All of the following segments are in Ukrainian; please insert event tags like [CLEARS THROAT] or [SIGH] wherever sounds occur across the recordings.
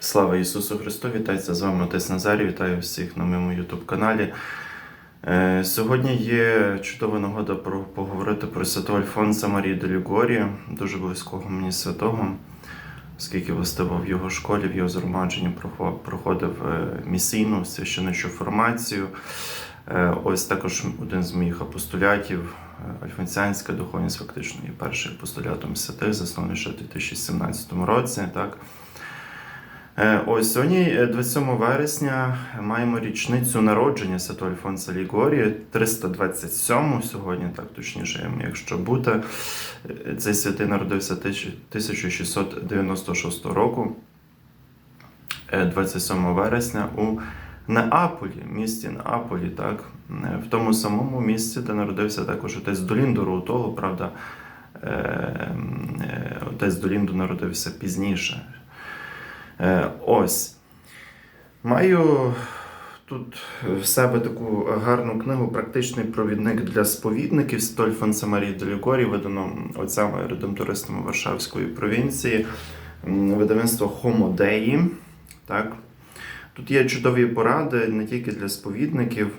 Слава Ісусу Христу! Вітається з вами Отець Назарій. Вітаю всіх на моєму YouTube каналі. Е, Сьогодні є чудова нагода про, поговорити про святого Альфонса Марії де Лігорі, дуже близького мені святого, оскільки властиво в його школі, в його згромадженні прохо- проходив е, місійну священичу формацію. Е, Ось також один з моїх апостолятів, Альфонсіанська духовність, фактично є першим апостолятом святих, заснований ще в 2017 році. Так? Е, Ось сьогодні, е, 27 вересня, маємо річницю народження Святого Альфонса Лігорії, 327 сьогодні, так точніше, якщо бути. Е, Цей святий народився 1696 року, е, 27 вересня у Неаполі, місті Неаполі, так, Е, в тому самому місці, де народився також отець Доліндо Роутоло, правда, е, е, отець Доліндо народився пізніше. Е, Ось. Маю тут в себе таку гарну книгу Практичний провідник для сповідників Святого Альфонса Марії Делігорі, видано отцями редемтористами Варшавської провінції, видавництво Хомодеї. Так. Тут є чудові поради не тільки для сповідників,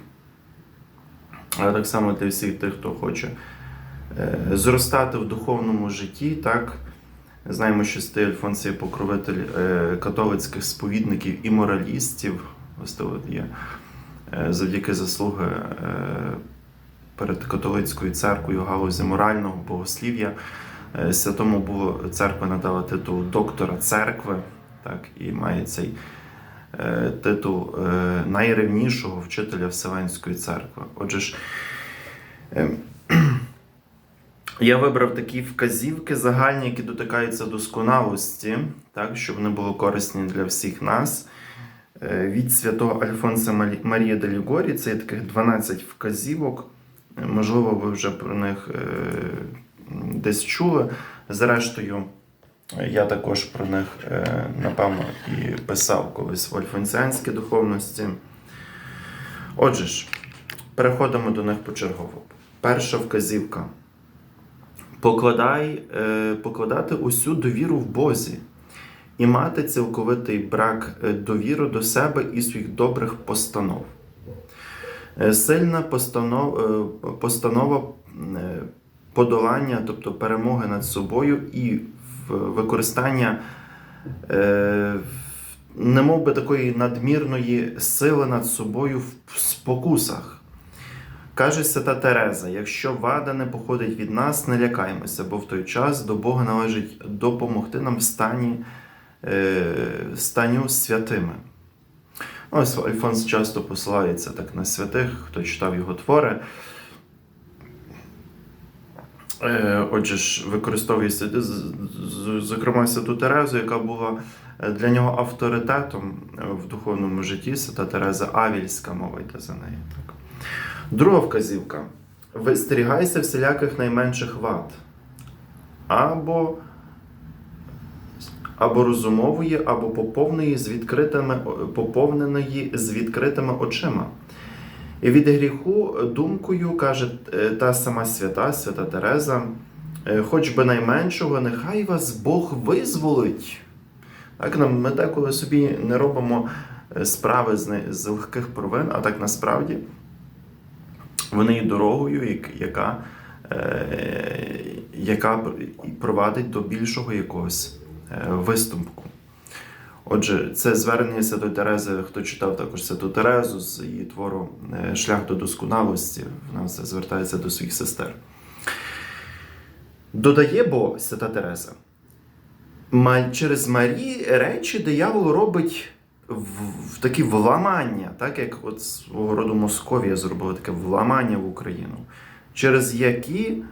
але так само для всіх тих, хто хоче е, зростати в духовному житті. Так. Знаємо, що Святий Альфонс є покровитель е, католицьких сповідників і моралістів. Є е, завдяки заслуги е, перед католицькою церквою галузі морального богослів'я. Святому було церква надала титул доктора церкви, так, і має цей титул найревнішого вчителя Вселенської церкви. Отже ж, е, я вибрав такі вказівки загальні, які дотикаються досконалості, так, щоб вони були корисні для всіх нас. Е, Від святого Альфонса Марія де Лігорі це є таких 12 вказівок. Можливо, ви вже про них е, десь чули. Зрештою, я також про них, е, напевно, і писав колись в Альфонсіанській духовності. Отже ж, переходимо до них почергово. Перша вказівка. Покладай, е, покладати усю довіру в Бозі і мати цілковитий брак е, довіри до себе і своїх добрих постанов. Е, Сильна постанов, постанова подолання, тобто перемоги над собою і використання немов би такої надмірної сили над собою в спокусах. Каже свята Тереза: якщо вада не походить від нас, не лякаймося, бо в той час до Бога належить допомогти нам в стані, е, станю святими. Ось Альфонс часто посилається так на святих, хто читав його твори. Е, Отже ж, використовує зокрема святу Терезу, яка була е, для нього авторитетом в духовному житті. Свята Тереза Авільська, мова йде за нею. Так. Друга вказівка. Вистерігайся всіляких найменших вад. Або, або розумової, або поповненої з відкритими, поповненої з відкритими очима. І від гріху думкою каже е, та сама свята, свята Тереза, е, хоч би найменшого, нехай вас Бог визволить. Так, ми деколи собі не робимо е, справи з легких провин, а так насправді вони є дорогою, яка, е, яка провадить до більшого якогось е, виступку. Отже, це звернення Святої Терези, хто читав також Святу Терезу з її твору е, Шлях до досконалості, вона звертається до своїх сестер. Додає бо Свята Тереза, через Марі речі диявол робить в, такі вламання, так як от свого роду Московія зробила таке вламання в Україну, через які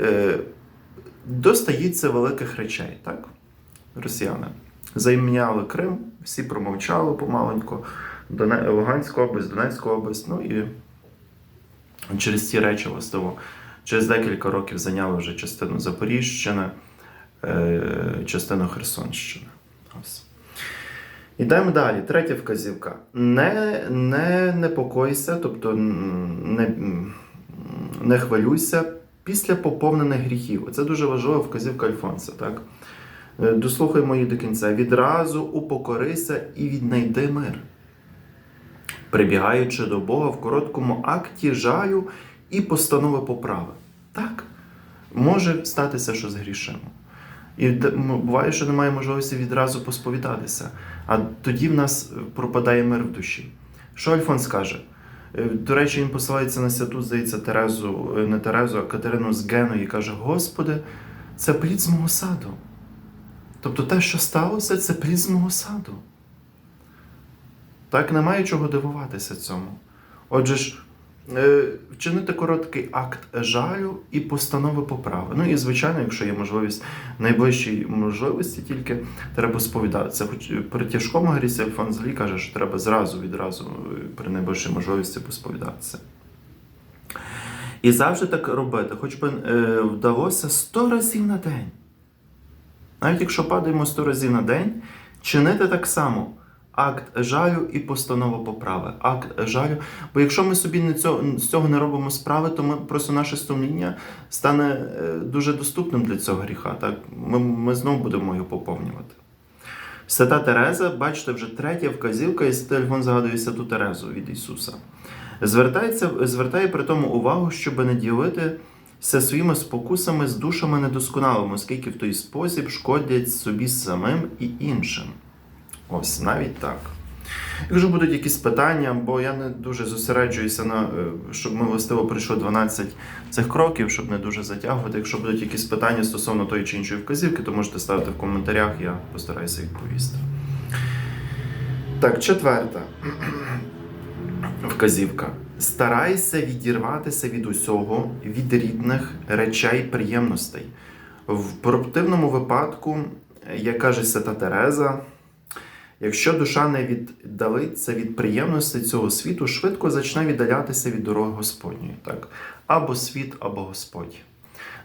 е, достається великих речей, так? Росіяни займняли Крим, всі промовчали помаленьку. Луганська область, Донецька область, ну і через ці речі властиво. Через декілька років зайняли вже частину Запоріжщини, е, частину Херсонщини. Ось. Ідемо далі. Третя вказівка. Не, не непокойся, тобто не, не хвилюйся після поповнених гріхів. Це дуже важлива вказівка Альфонса. Так? Е, Дослухаймо її до кінця. Відразу упокорися і віднайди мир. Прибігаючи до Бога в короткому акті жалю і постанови поправи. Так, може статися, що згрішимо. І буває, що немає можливості відразу посповідатися. А тоді в нас е, пропадає мир в душі. Що Альфонс каже? Е, До речі, він посилається на святу, здається, Терезу, е, не Терезу, а Катерину з Геної і каже: Господи, це плід з мого саду. Тобто те, що сталося, це плід з мого саду. Так немає чого дивуватися цьому. Отже ж, вчинити короткий акт жалю і постанови поправи. Ну і звичайно, якщо є можливість найближчій можливості, тільки треба сповідатися. Хоч при тяжкому грісі взагалі каже, що треба зразу відразу е, при найближчій можливості посповідатися. І завжди так робити, хоч би е, вдалося 100 разів на день. Навіть якщо падаємо 100 разів на день, чинити так само акт жалю і постанова поправи. Акт жалю. Бо якщо ми собі не цього, з цього не робимо справи, то ми просто наше сумління стане е, дуже доступним для цього гріха. Так? Ми, ми знову будемо його поповнювати. Свята Тереза, бачите, вже третя вказівка, і Святий згадує святу Терезу від Ісуса. Звертається, звертає при тому увагу, щоб не ділитися своїми спокусами з душами недосконалими, оскільки в той спосіб шкодять собі самим і іншим. Ось навіть так. Якщо будуть якісь питання, бо я не дуже зосереджуюся на е, щоб ми властиво пройшли 12 цих кроків, щоб не дуже затягувати. Якщо будуть якісь питання стосовно тої чи іншої вказівки, то можете ставити в коментарях, я постараюся відповісти. Так, четверта [CLEARS THROAT] вказівка. Старайся відірватися від усього, від рідних речей приємностей. В противному випадку, як каже Свята Тереза, якщо душа не віддалиться від приємностей цього світу, швидко почне віддалятися від дороги Господньої. Так? Або світ, або Господь.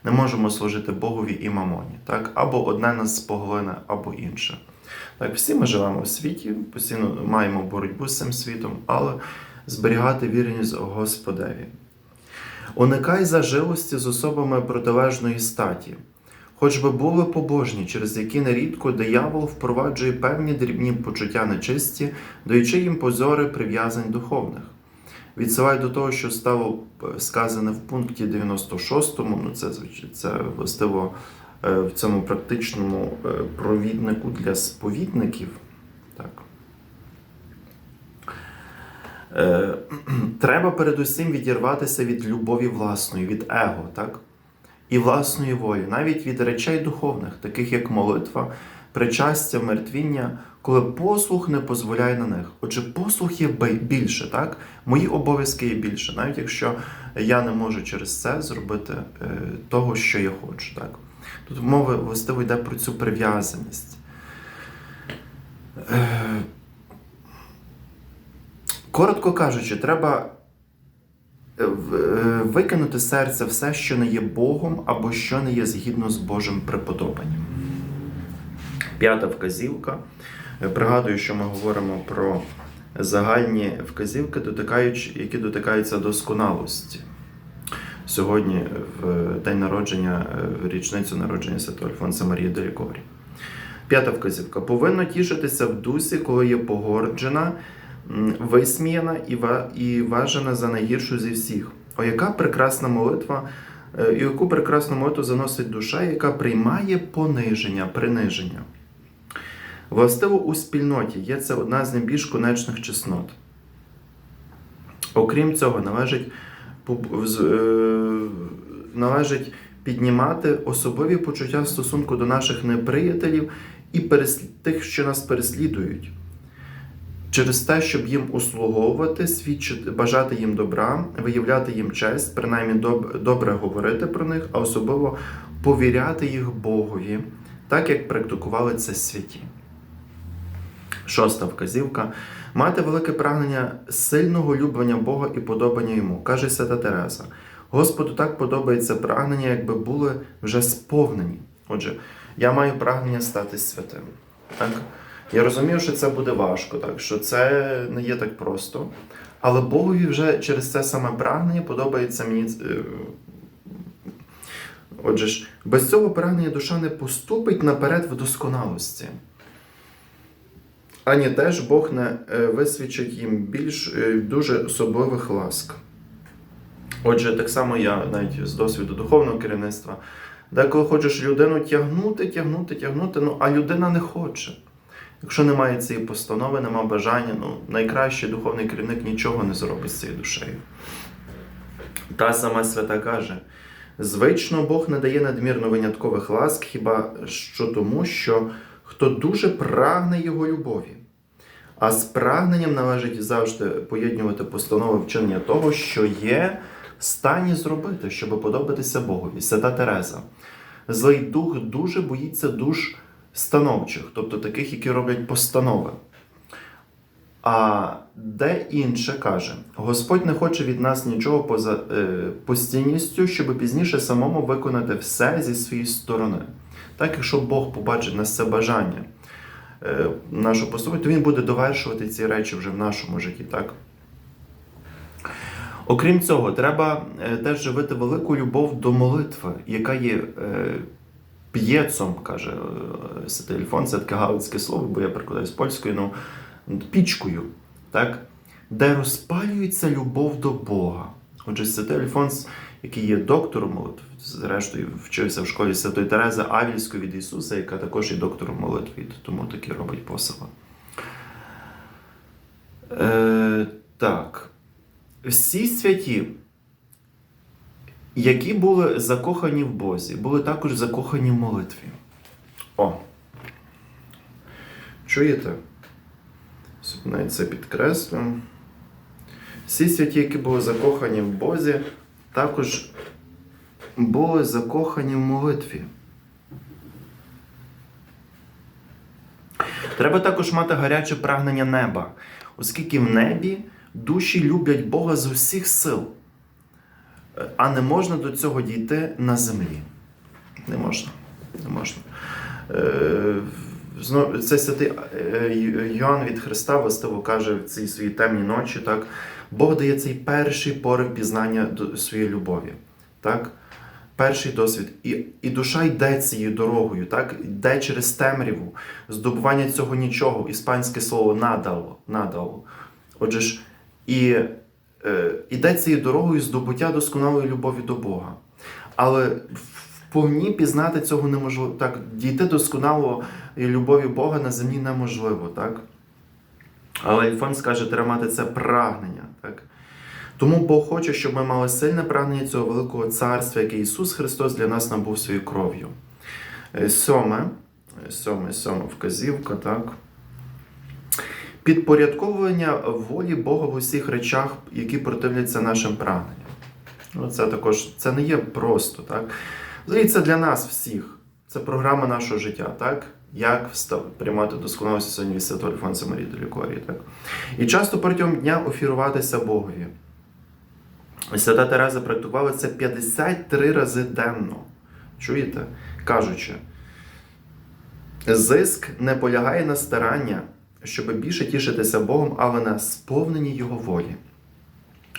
Не можемо служити Богові і мамоні. Так? Або одне нас поглине, або інше. Так, всі ми живемо в світі, постійно маємо боротьбу з цим світом, але зберігати вірність Господеві. Уникай зажилості з особами протилежної статі, хоч би були побожні, через які нерідко диявол впроваджує певні дрібні почуття нечисті, даючи їм позори прив'язань духовних. Відсилай до того, що стало е, сказане в пункті 96, ну це, це властиво е, в цьому практичному е, провіднику для сповідників. Так. [CLEARS THROAT] Треба передусім відірватися від любові власної, від его, так? І власної волі, навіть від речей духовних, таких як молитва, причастя, мертвіння, коли послух не дозволяє на них. Отже, послух є більше, так? Мої обов'язки є більше, навіть якщо я не можу через це зробити е, того, що я хочу. Так? Тут мова властиво йде про цю прив'язаність. Е, Коротко кажучи, треба викинути з серця все, що не є Богом або що не є згідно з Божим приподобанням. П'ята вказівка. Е, Пригадую, що ми говоримо про загальні вказівки, які дотикаються досконалості. Сьогодні, в день народження, е, в річницю народження Святого Альфонса Марії Делікорі. П'ята вказівка. Повинно тішитися в дусі, коли є погорджена, висміяна і, ва- і важена за найгіршу зі всіх. О, яка прекрасна молитва, е, яку прекрасну молитву заносить душа, яка приймає пониження, приниження. Властиво у спільноті є це одна з найбільш конечних чеснот. Окрім цього, належить, е, належить піднімати особливі почуття в стосунку до наших неприятелів і тих, що нас переслідують. Через те, щоб їм услуговувати, свідчити, бажати їм добра, виявляти їм честь, принаймні доб- добре говорити про них, а особливо повіряти їх Богові, так як практикували це святі. Шоста вказівка. Мати велике прагнення сильного люблення Бога і подобання йому, каже Свята Тереза. Господу так подобається прагнення, якби були вже сповнені. Отже, я маю прагнення стати святим. Так? Я розумію, що це буде важко, так? що це не є так просто. Але Богові вже через це саме прагнення подобається мені. е, Отже ж, без цього прагнення душа не поступить наперед в досконалості. Ані теж Бог не е, висвічить їм більш е, дуже особливих ласк. Отже, так само я навіть з досвіду духовного керівництва, деколи хочеш людину тягнути, тягнути, тягнути, ну а людина не хоче. Якщо немає цієї постанови, немає бажання, ну найкращий духовний керівник нічого не зробить з цією душею. Та сама свята каже: звично Бог не дає надмірно виняткових ласк, хіба що тому, що хто дуже прагне його любові. А з прагненням належить завжди поєднувати постанови вчинення того, що є в стані зробити, щоб подобатися Богові. Свята Тереза. Злий дух дуже боїться душ становчих, тобто таких, які роблять постанови. А де інше каже: Господь не хоче від нас нічого поза е, постійністю, щоб пізніше самому виконати все зі своєї сторони. Так, якщо Бог побачить на це бажання е, нашу поступу, то він буде довершувати ці речі вже в нашому житті. так? Окрім цього, треба е, теж живити велику любов до молитви, яка є е, п'єцом, каже е, Святий Ільфон, це таке галицьке слово, бо я перекладаю з польської, ну, пічкою, так? де розпалюється любов до Бога. Отже, Святий Альфонс, який є доктором молитв, зрештою вчився в школі Святої Терези Авільської від Ісуса, яка також є доктором молитви, тому такі робить посила. Е, так. Всі святі, які були закохані в Бозі, були також закохані в молитві. О. Чуєте? Навіть це підкреслю. Всі святі, які були закохані в Бозі, також були закохані в молитві. Треба також мати гаряче прагнення неба, оскільки в небі душі люблять Бога з усіх сил, а не можна до цього дійти на землі. Не можна. Не можна. Е, це святий е, Йоанн від Христа властиво каже в цій своїй темній ночі, так, Бог дає цей перший порив пізнання своєї любові. Так? Перший досвід. І і душа йде цією дорогою, так? йде через темряву, здобування цього нічого, іспанське слово надало. надало. Отже ж, і е, йде цією дорогою здобуття досконалої любові до Бога. Але вповні пізнати цього неможливо. Так, дійти досконалої любові Бога на землі неможливо. так? Але Альфонс каже, треба мати це прагнення. Так? Тому Бог хоче, щоб ми мали сильне прагнення цього великого царства, яке Ісус Христос для нас набув своєю кров'ю. Е, Сьоме, сьоме, сьома вказівка, так. Підпорядковування волі Бога в усіх речах, які противляться нашим прагненням. Ну, Це також це не є просто, так? Взагалі, це для нас всіх. Це програма нашого життя, так? Як встав, приймати досконалості сьогодні від Святого Альфонса Марії до так? І часто протягом дня офіруватися Богові. Свята Тереза практикувала це 53 рази денно. Чуєте? Кажучи, зиск не полягає на старання, щоб більше тішитися Богом, але на сповненні Його волі.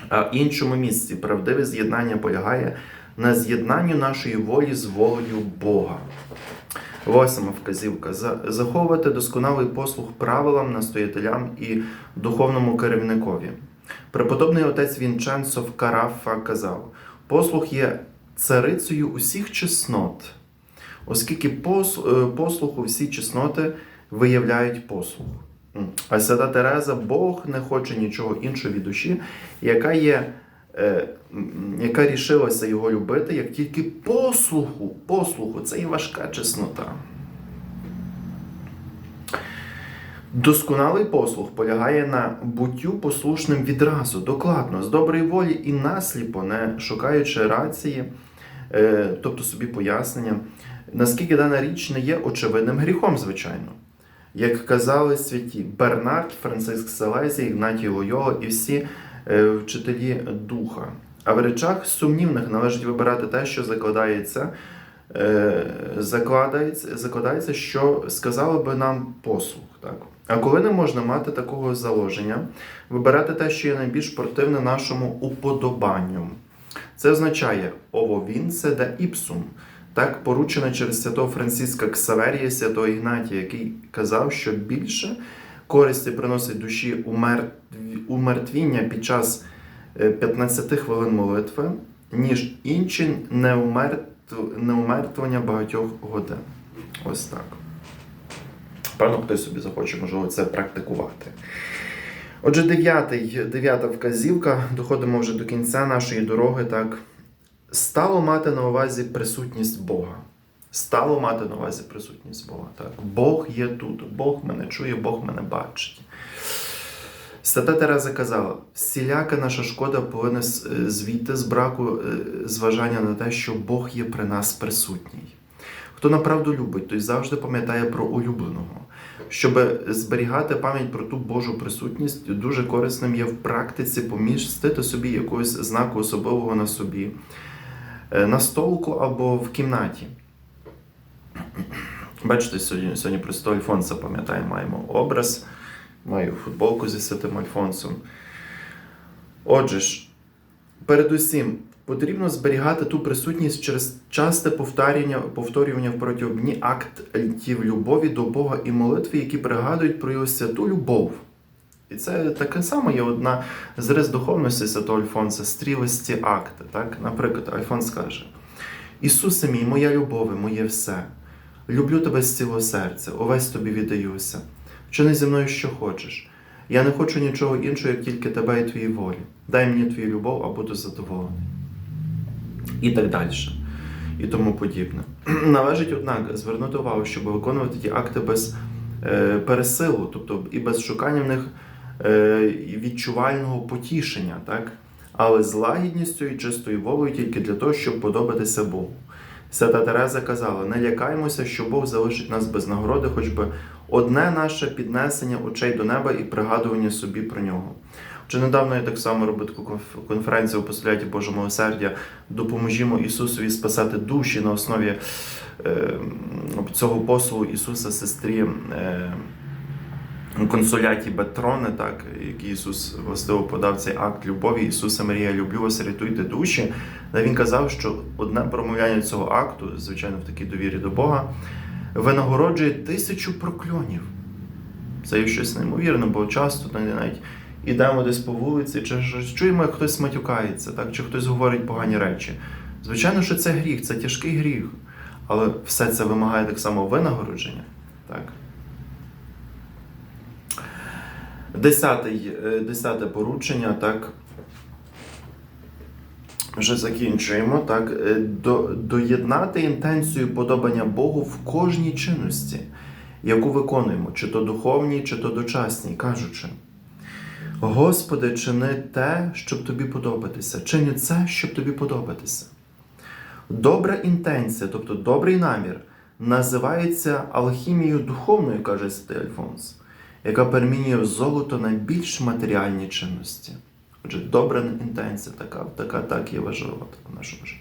А в іншому місці правдиве з'єднання полягає на з'єднанню нашої волі з волею Бога. Восьма вказівка. Заховувати досконалий послух правилам, настоятелям і духовному керівникові. Преподобний отець Вінченцо в Карафа казав: послух є царицею усіх чеснот, оскільки послуху всі чесноти виявляють послух. А свята Тереза, Бог не хоче нічого іншого від душі, яка є, е, яка рішилася його любити, як тільки послуху, послуху, це і важка чеснота. Досконалий послух полягає на буттю послушним відразу, докладно, з доброї волі і насліпо, не шукаючи рації, е, тобто собі пояснення, наскільки дана річ не є очевидним гріхом, звичайно. Як казали святі Бернард, Франциск Селезі, Ігнатій Лойола і всі е, вчителі духа. А в речах сумнівних належить вибирати те, що закладається, е, закладається, закладається що сказало би нам послух. Так? А коли не можна мати такого заложення, вибирати те, що є найбільш противне нашому уподобанню. Це означає ово вінце да іпсум, так поручене через святого Франциска Ксаверія, святого Ігнатія, який казав, що більше користі приносить душі умертві- умертвіння під час е, 15 хвилин молитви, ніж інші неумертв- неумертвення багатьох годин. Ось так. Певно, хтось собі захоче, можливо, це практикувати. Отже, дев'ятий, дев'ята вказівка. Доходимо вже до кінця нашої дороги. Так. Стало мати на увазі присутність Бога. Стало мати на увазі присутність Бога. Так. Бог є тут, Бог мене чує, Бог мене бачить. Свята Тереза казала: всіляка наша шкода повинна е, з браку е, зважання на те, що Бог є при нас присутній. Хто направду любить, той завжди пам'ятає про улюбленого. Щоб зберігати пам'ять про ту Божу присутність, дуже корисним є в практиці помістити собі якогось знаку особливого на собі, на столку або в кімнаті. [CLEARS THROAT] Бачите, сьогодні, сьогодні про святого Альфонса, пам'ятаємо, маємо образ, маю футболку зі святим Альфонсом. Отже ж, передусім, потрібно зберігати ту присутність через часте повторювання, повторювання протягом дні актів любові до Бога і молитви, які пригадують про його святу любов. І це таке саме є одна з рис духовності святого Альфонса, стрілості акти. Так? Наприклад, Альфонс каже: Ісусе мій, моя любов, моє все. Люблю тебе з цілого серця, увесь тобі віддаюся. Вчини зі мною, що хочеш. Я не хочу нічого іншого, як тільки тебе і твої волі. Дай мені твою любов, а буду задоволений. І так далі. І тому подібне. [CLEARS THROAT] Належить, однак, звернути увагу, щоб виконувати ті акти без е, пересилу, тобто і без шукання в них відчувального потішення, так? але з лагідністю і чистою волею тільки для того, щоб подобатися Богу. Свята Тереза казала: не лякаймося, що Бог залишить нас без нагороди, хоч би одне наше піднесення очей до неба і пригадування собі про нього. Чи недавно я так само робив таку конференцію у постуляті Божого милосердя Допоможімо Ісусові спасати душі на основі е, цього послу Ісуса сестрі е, консуляті Бетрони, так, який Ісус властиво подав цей акт любові. Ісуса Марія, люблю вас, рятуйте душі. Де він казав, що одне промовляння цього акту, звичайно, в такій довірі до Бога, винагороджує тисячу прокльонів. Це є щось неймовірне, бо часто навіть ідемо десь по вулиці, чи чуємо, як хтось матюкається, так, чи хтось говорить погані речі. Звичайно, що це гріх, це тяжкий гріх, але все це вимагає так само винагородження. Так. Десятий, е, десяте поручення, так. Вже закінчуємо. Так, Е, до, доєднати інтенцію подобання Богу в кожній чинності, яку виконуємо, чи то духовній, чи то дочасній, кажучи. Господи, чини те, щоб тобі подобатися, чини це, щоб тобі подобатися. Добра інтенція, тобто добрий намір, називається алхімією духовною, каже Святий Альфонс, яка перемінює золото на більш матеріальні чинності. Отже, добра інтенція така, така так є важлива в нашому житті.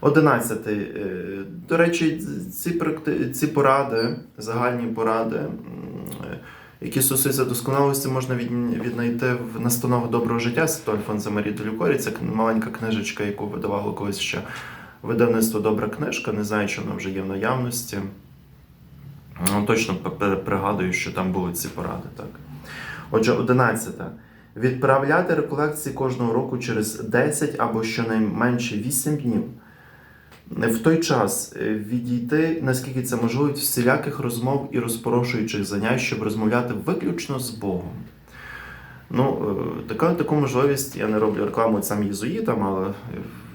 Одинадцятий. Е, До речі, ці, ці поради, загальні поради, е, які стосуються досконалості, можна віднайти в настановах доброго життя Святого Альфонса Марії Делюкорі. Це маленька книжечка, яку видавало колись ще видавництво Добра книжка. Не знаю, чи вона вже є в наявності. Ну, Точно пригадую, що там були ці поради. Так. Отже, одинадцята. Відправляти реколекції кожного року через 10 або щонайменше 8 днів. В той час е, відійти, наскільки це можливо, від всіляких розмов і розпорошуючих занять, щоб розмовляти виключно з Богом. Ну, е, така, таку можливість я не роблю рекламу сам єзуїтам, але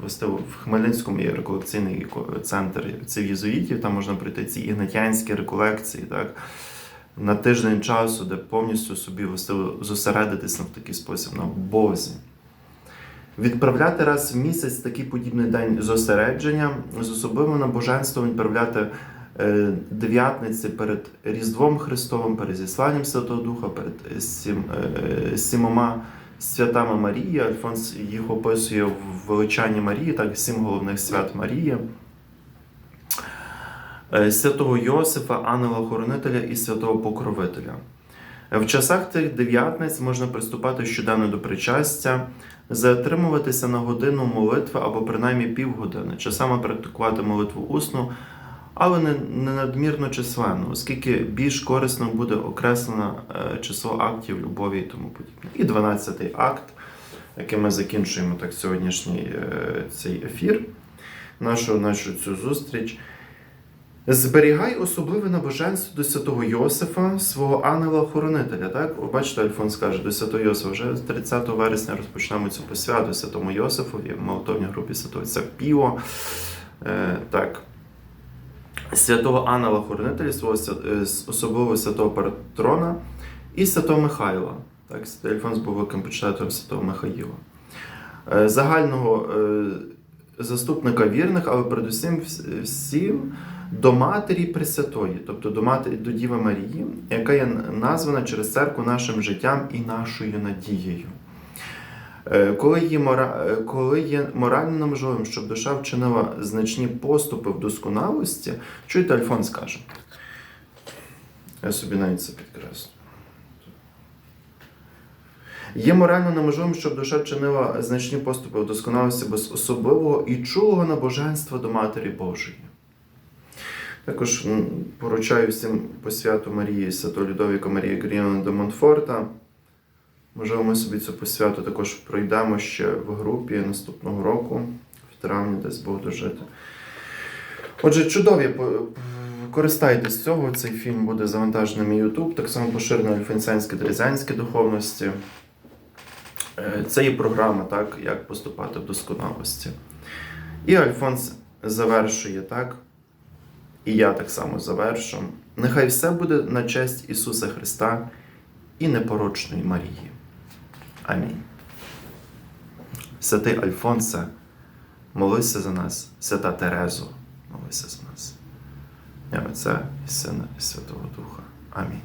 властиво в Хмельницькому є реколекційний центр цих єзуїтів, там можна пройти ці ігнатянські реколекції, так, на тиждень часу, де повністю собі зосередитись в такий спосіб на Бозі. Відправляти раз в місяць такий подібний день зосередження, з особливим набоженством відправляти е, дев'ятниці перед Різдвом Христовим, перед зісланням Святого Духа, перед сім, е, сімома святами Марії. Альфонс їх описує в величанні Марії, так сім головних свят Марії. Е, Святого Йосифа, ангела-хоронителя і святого покровителя. В часах тих дев'ятниць можна приступати щоденно до причастя, затримуватися на годину молитви або принаймні півгодини, часами практикувати молитву усну, але не, не надмірно численну, оскільки більш корисно буде окреслено е, число актів любові і тому подібне. І 12-й акт, яким ми закінчуємо так сьогоднішній е, цей ефір, нашу, нашу цю зустріч. Зберігай особливе набоженство до святого Йосифа, свого ангела-хоронителя. Так, бачите, Альфонс каже, до святого Йосифа. Вже 30 вересня розпочнемо цю посвяту святому Йосифові в молотовній групі святого Отця Піо. Е, так. Святого ангела-хоронителя, свого свя- е, особливого святого патрона і святого Михайла. Так, святий Альфонс був великим почитателем святого Михаїла. Е, Загального е, заступника вірних, але передусім всім до Матері Пресвятої, тобто до Матері до Діви Марії, яка є названа через церкву нашим життям і нашою надією. Е, Коли є, мора... е, коли є морально неможливим, щоб душа вчинила значні поступи в досконалості, чуєте, Альфонс каже. Я собі навіть це підкреслю. Є морально неможливим, щоб душа вчинила значні поступи в досконалості без особливого і чулого набоженства до Матері Божої. Також поручаю всім по святу Марії, Свято Людовіка Марії Гріона де Монфорта. Можливо, ми собі цю посвяту також пройдемо ще в групі наступного року, в травні, десь Бог дожити. Отже, чудові, користайтесь цього. Цей фільм буде завантажений на YouTube, так само поширено альфенсянське та рязанське духовності. Е, Це є програма, так, як поступати в досконалості. І Альфонс завершує так. І я так само завершу. Нехай все буде на честь Ісуса Христа і непорочної Марії. Амінь. Святий Альфонсе, молися за нас, свята Терезо, молися за нас. Ім'я Отця і Сина і Святого Духа. Амінь.